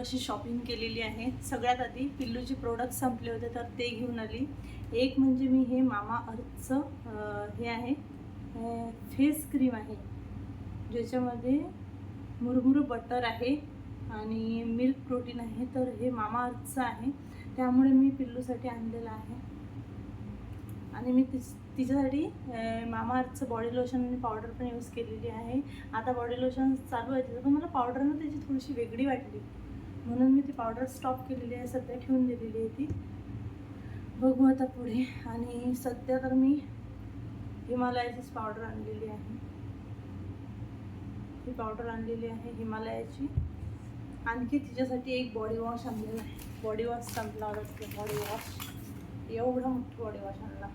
अशी शॉपिंग केलेली आहे. सगळ्यात आधी पिल्लूचे प्रोडक्ट संपले होते तर ते घेऊन आली. एक म्हणजे मी हे मामा अर्थचं हे आहे. फेस क्रीम आहे. ज्याच्यामध्ये मुरमुर बटर आहे आणि मिल्क प्रोटीन आहे तर हे मामा अर्थचं आहे. त्यामुळे मी पिल्लूसाठी आणलेलं आहे. आणि मी तिच तिच्यासाठी मामाअर्थचं मामा अर्थचं बॉडी लोशन आणि पावडर पण यूज केलेली आहे. आता बॉडी लोशन चालू आहे तिचं पण मला पावडरनं त्याची थोडीशी वेगळी वाटली. म्हणून मी ती पावडर स्टॉप केलेली आहे सध्या ठेवून दिलेली आहे ती. बघू आता पुढे. आणि सध्या तर मी हिमालयाचीच पावडर आणलेली आहे. ही पावडर आणलेली आहे हिमालयाची. आणखी तिच्यासाठी एक बॉडी वॉश आणलेला आहे. बॉडी वॉश संपला होता बॉडी वॉश एवढा मोठा बॉडी वॉश आणला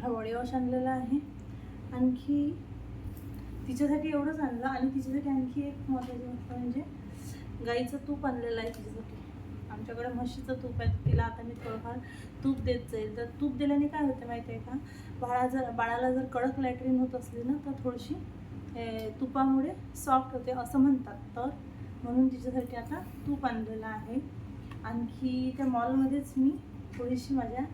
हा बॉडी वॉश आणलेला आहे. आणखी तिच्यासाठी एवढंच आणलं आणि तिच्यासाठी आणखी एक महत्त्वाची गोष्ट म्हणजे गाईचं तूप आणलेलं आहे तिच्यासाठी. आमच्याकडे म्हशीचं तूप आहे तिला आता मी थोडंफार तूप देत जाईल. तर तूप दिल्याने काय होतं माहिती आहे का? बाळा जर बाळाला जर कडक लॅट्रिन होत असली ना तर थोडीशी तुपामुळे सॉफ्ट होते असं म्हणतात. तर म्हणून तिच्यासाठी आता तूप आणलेलं आहे. आणखी त्या मॉलमध्येच मी थोडीशी माझ्या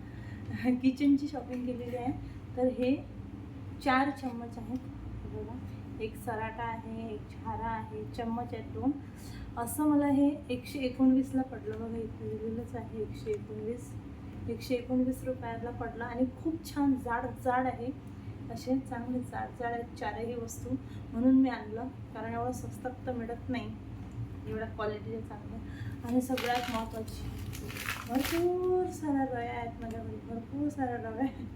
किचनची शॉपिंग केलेली आहे. तर हे चार चम्मच आहेत. हे एक सराटा आहे एक झारा आहे चम्मच आहेत दोन. असं मला हे एकशे एकोणवीसला पडलं बघा इथे लिहिलेलंच आहे एकशे एकोणवीस. एकशे एकोणवीस रुपयाला पडला आणि खूप छान जाड जाड आहे. असे चांगले जाड जाड आहेत चारही वस्तू. म्हणून मी आणलं कारण एवढं स्वस्तात तर मिळत नाही. एवढ्या क्वालिटीचे चांगलं आणि सगळ्यात महत्त्वाची भरपूर साऱ्या रव्या आहेत माझ्याकडे भरपूर साऱ्या रव्या आहेत.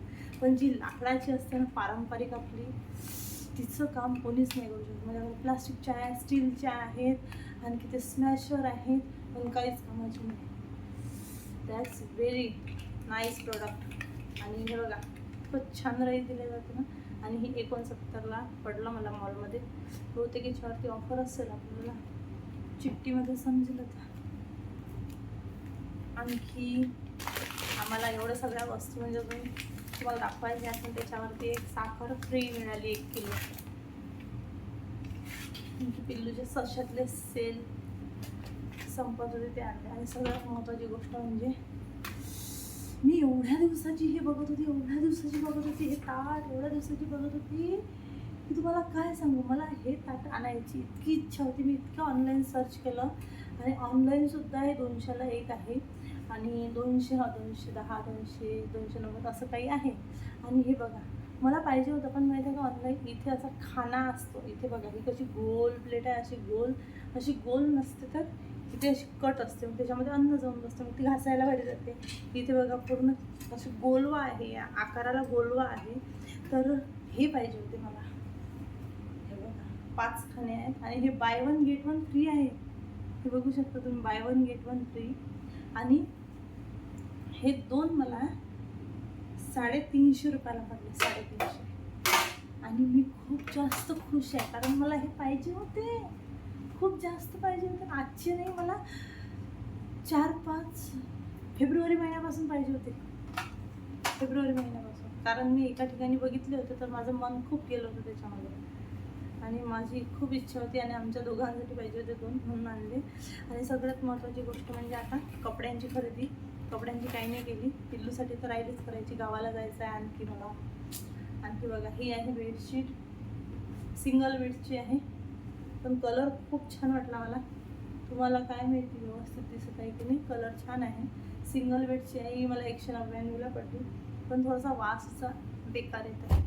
पण जी लाकडाची असते ना पारंपरिक आपली तिचं काम कोणीच नाही करू शकत. म्हणजे माझ्याकडे प्लास्टिकच्या आहेत स्टीलच्या आहेत आणखी ते स्मॅशर आहेत पण काहीच कामाची नाही. दॅट्स व्हेरी नाईस प्रोडक्ट आणि हे बघा खूपच छान राही दिले जाते ना. आणि ही एकोणसत्तरला पडलं मला मॉलमध्ये बहुतेक याच्यावरती ऑफर असेल आपल्याला. चिठ्ठीमध्ये समजेल आता. आणखी आम्हाला एवढ्या सगळ्या वस्तू म्हणजे अजून तुम्हाला दाखवायचे असेल त्याच्यावरती एक साखर फ्री मिळाली एक किलो. आणखी पिल्लूचे सशातले सेल संपत होते ते आणले. आणि सगळ्यात महत्त्वाची गोष्ट म्हणजे मी एवढ्या दिवसाची हे बघत होती एवढ्या दिवसाची बघत होती हे ताट एवढ्या दिवसाची बघत होती की तुम्हाला काय सांगू? मला हे ताट आणायची इतकी इच्छा होती. मी इतकं ऑनलाईन सर्च केलं. आणि ऑनलाईनसुद्धा हे दोनशेला एक आहे. आणि दोनशे हा दोनशे दहा दोनशे दोनशे नव्वद असं काही आहे. आणि हे बघा मला पाहिजे होतं पण माहिती आहे का ऑनलाईन इथे असा खाना असतो. इथे बघा ही कशी गोल प्लेट आहे अशी गोल अशी गोल नसते तर इथे अशी कट असते. मग त्याच्यामध्ये अन्न जाऊन बसते मग ती घासायला भारी जाते. इथे बघा पूर्ण अशी गोलवा आहे आकाराला गोलवा आहे. तर हे पाहिजे होते मला. हे बघा पाच खाणे आहेत. आणि हे buy one get one free आहे. हे बघू शकता तुम्ही buy one get one free आणि हे दोन मला साडेतीनशे रुपयाला पडले साडेतीनशे. आणि मी खूप जास्त खुश आहे कारण मला हे पाहिजे होते. खूप जास्त पाहिजे होते. आजचे नाही मला चार पाच फेब्रुवारी महिन्यापासून पाहिजे होते. फेब्रुवारी महिन्यापासून. कारण मी एका ठिकाणी बघितले होते तर माझं मन खूप गेलं होतं त्याच्यामध्ये. आणि माझी खूप इच्छा होती आणि आमच्या दोघांसाठी पाहिजे होते दोन म्हणून आणले. आणि सगळ्यात महत्त्वाची गोष्ट म्हणजे आता कपड्यांची खरेदी. कपड्यांची काही नाही केली. पिल्लूसाठी तर राहिलीच करायची. गावाला जायचं आहे आणखी मला आणखी बघा ही आहे बेडशीट सिंगल बेडची आहे. पण कलर खूप छान वाटला मला. तुम्हाला काय माहिती व्यवस्थित दिसत आहे की नाही? कलर छान आहे. सिंगल बेडची आहे ही मला एकशे नव्याण्णवला पडली. पण थोडासा वासचा बेकार येत आहे.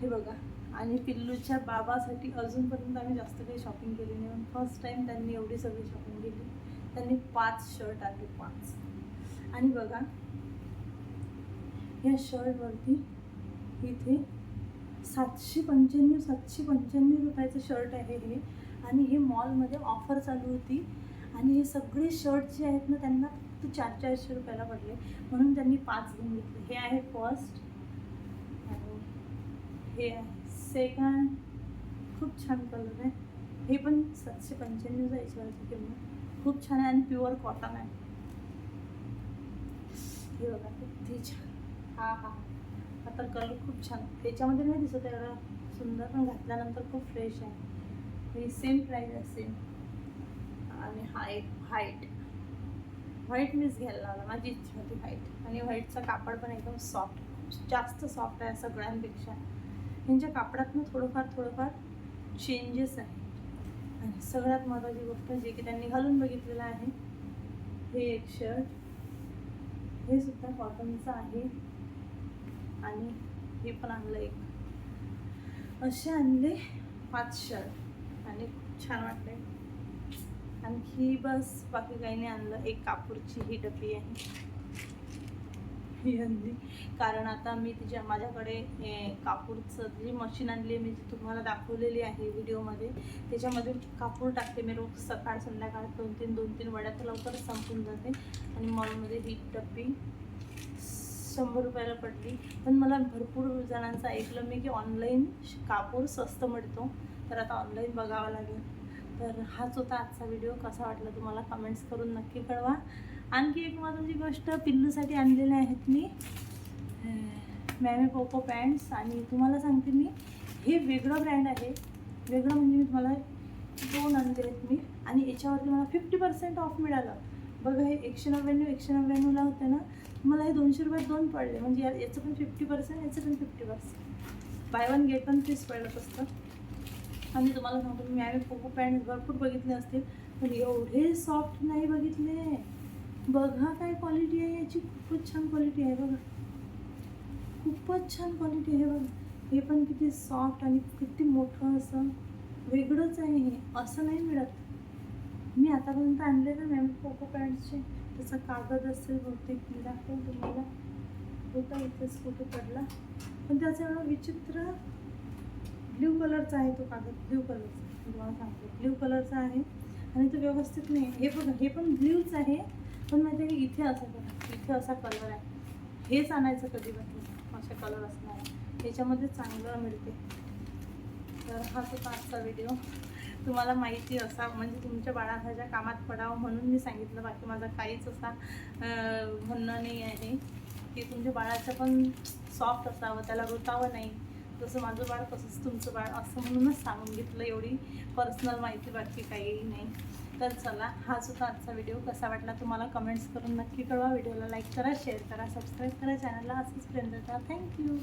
हे बघा. आणि पिल्लूच्या बाबासाठी अजूनपर्यंत आम्ही जास्त काही शॉपिंग केली नाही. फर्स्ट टाईम त्यांनी एवढी सगळी शॉपिंग केली. त्यांनी पाच शर्ट आणले पाच. आणि बघा या शर्टवरती इथे सातशे पंच्याण्णव सातशे पंच्याण्णव रुपयाचं शर्ट आहे हे. आणि हे मॉलमध्ये ऑफर चालू होती. आणि हे सगळे शर्ट जे आहेत ना त्यांना फक्त चार चारशे रुपयाला पडले. म्हणून त्यांनी पाच घेऊन घेतले. हे आहे फर्स्ट आणि हे आहे सेकंड खूप छान कलर आहे. हे पण सातशे पंच्याण्णवचा याच्यावरती किंमत खूप छान आहे आणि प्युअर कॉटन आहे. हे बघा किती छान. हा हा. आता कलर खूप छान त्याच्यामध्ये नाही दिसत एवढा सुंदर पण घातल्यानंतर खूप फ्रेश आहे. ही सेम प्राईज असेल आणि हा एक व्हाईट व्हाईट मीच घ्यायला लावला माझी इच्छा होती व्हाईट आणि व्हाईटचं कापड पण एकदम सॉफ्ट जास्त सॉफ्ट आहे सगळ्यांपेक्षा. म्हणजे यांच्या कापडातनं थोडंफार थोडंफार चेंजेस आहे आणि सगळ्यात महत्त्वाची गोष्ट जे की त्यांनी घालून बघितलेलं आहे हे एक शर्ट हे सुद्धा कॉटनचं आहे. आणि हे पण आणलं एक. असे आणले पाच शर्ट आणि खूप छान वाटले आणखी बस बाकी काही नाही आणलं. एक कापूरची ही डबी आहे. ही आणली. कारण आता मी तिच्या माझ्याकडे कापूरचं जी मशीन आणली आहे मी जी तुम्हाला दाखवलेली आहे व्हिडिओमध्ये. त्याच्यामध्ये कापूर टाकते मी रोज सकाळ संध्याकाळ दोन तीन दोन तीन वड्यात लवकर लवकरच संपून जाते. आणि मॉलमध्ये ही डब्बी शंभर रुपयाला पडली. पण मला भरपूर जणांचं ऐकलं मी की ऑनलाईन कापूर स्वस्त मिळतो. तर आता ऑनलाईन बघावं लागेल. तर हाच होता आजचा व्हिडिओ कसा वाटला तुम्हाला कमेंट्स करून नक्की कळवा. आणखी एक महत्त्वाची गोष्ट पिल्लूसाठी आणलेले आहेत मी. मॅमे पोको पॅन्ट्स आणि तुम्हाला सांगते मी हे वेगळं ब्रँड आहे. वेगळं म्हणजे मी तुम्हाला दोन आणले आहेत मी. आणि याच्यावरती मला फिफ्टी पर्सेंट ऑफ मिळालं. बघा हे एकशे नव्याण्णव एकशे नव्याण्णवला होते ना. मला हे दोनशे रुपयात दोन पडले. म्हणजे या याचं पण फिफ्टी पर्सेंट याचं पण fifty percent buy one get one piece पडत असतं आणि तुम्हाला सांगतो मी आम्ही पोको पॅन्ट भरपूर बघितले असतील. पण एवढे सॉफ्ट नाही बघितले. बघा काय क्वालिटी आहे याची खूपच छान क्वालिटी आहे बघा. खूपच छान क्वालिटी आहे बघा. हे पण किती सॉफ्ट आणि किती मोठं असं वेगळंच आहे हे. असं नाही मिळत. मी आतापर्यंत आणले ना मॅम पोको पॅन्टचे त्याचा कागद असेल बहुतेक मी दाखवेल तुम्हाला. होता इथेच फोटो पडला. पण त्याचा एवढा विचित्र ब्ल्यू कलरचा आहे तो कागद ब्ल्यू कलरचा तुम्हाला सांगतो ब्ल्यू कलरचा आहे. आणि तो व्यवस्थित नाही. हे बघा हे पण ब्ल्यूच आहे. पण माहिती आहे की इथे असं कलर इथे असा कलर आहे. हेच आणायचं कधी पण असे कलर असणार आहे. त्याच्यामध्ये चांगलं मिळते. तर हा तो आजचा व्हिडिओ तुम्हाला माहिती असा म्हणजे तुमच्या बाळाच्या कामात पडावं म्हणून मी सांगितलं. बाकी माझा काहीच असा म्हणणं नाही आहे. की तुमच्या बाळाचं पण सॉफ्ट असावं त्याला रुतावं नाही. जसं माझं बाळ तसंच तुमचं बाळ असं म्हणूनच सांगून घेतलं एवढी पर्सनल माहिती बाकी काही नाही. तर चला हा सुद्धा आजचा व्हिडिओ कसा वाटला तुम्हाला कमेंट्स करून नक्की कळवा. व्हिडिओला लाईक करा शेअर करा सबस्क्राईब करा. चॅनलला असंच फ्रेंड थँक्यू